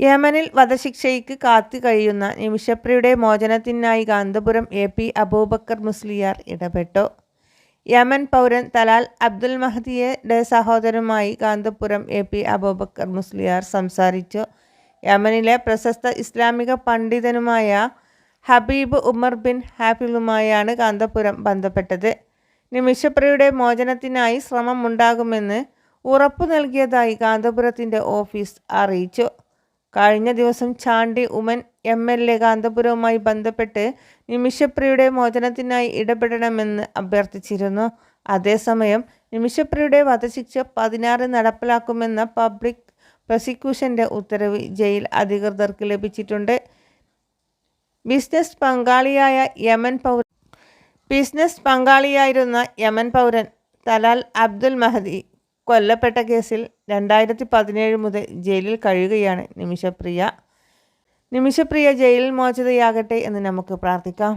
യമനിൽ വധശിക്ഷയ്ക്ക് കാത്തു കഴിയുന്ന നിമിഷപ്രിയുടെ മോചനത്തിനായി കാന്തപുരം എ പി അബൂബക്കർ മുസ്ലിയാർ ഇടപെട്ടു. യമൻ പൗരൻ തലാൽ അബ്ദുൽ മഹദിയുടെ സഹോദരനുമായി കാന്തപുരം എ പി അബൂബക്കർ മുസ്ലിയാർ സംസാരിച്ചു. യമനിലെ പ്രശസ്ത ഇസ്ലാമിക പണ്ഡിതനുമായ ഹബീബ് ഉമർ ബിൻ ഹാഫിലുമായാണ് കാന്തപുരം ബന്ധപ്പെട്ടത്. നിമിഷപ്രിയുടെ മോചനത്തിനായി ശ്രമമുണ്ടാകുമെന്ന് ഉറപ്പു നൽകിയതായി കാന്തപുരത്തിന്റെ ഓഫീസ് അറിയിച്ചു. കഴിഞ്ഞ ദിവസം Chandy Oommen M L A കാന്തപുരവുമായി ബന്ധപ്പെട്ട് നിമിഷപ്രിയുടെ മോചനത്തിനായി ഇടപെടണമെന്ന് അഭ്യർത്ഥിച്ചിരുന്നു. അതേസമയം നിമിഷപ്രിയുടെ വധശിക്ഷ പതിനാറ് നടപ്പിലാക്കുമെന്ന പബ്ലിക് പ്രോസിക്യൂഷന്റെ ഉത്തരവ് ജയിൽ അധികൃതർക്ക് ലഭിച്ചിട്ടുണ്ട്. ബിസിനസ് പങ്കാളിയായ യമൻ പൗരൻ ബിസിനസ് പങ്കാളിയായിരുന്ന യമൻ പൗരൻ തലാൽ അബ്ദുൽ മഹദി കൊല്ലപ്പെട്ട കേസിൽ രണ്ടായിരത്തി പതിനേഴ് മുതൽ ജയിലിൽ കഴിയുകയാണ് നിമിഷപ്രിയ. നിമിഷപ്രിയ ജയിലിൽ മോചിതയാകട്ടെ എന്ന് നമുക്ക് പ്രാർത്ഥിക്കാം.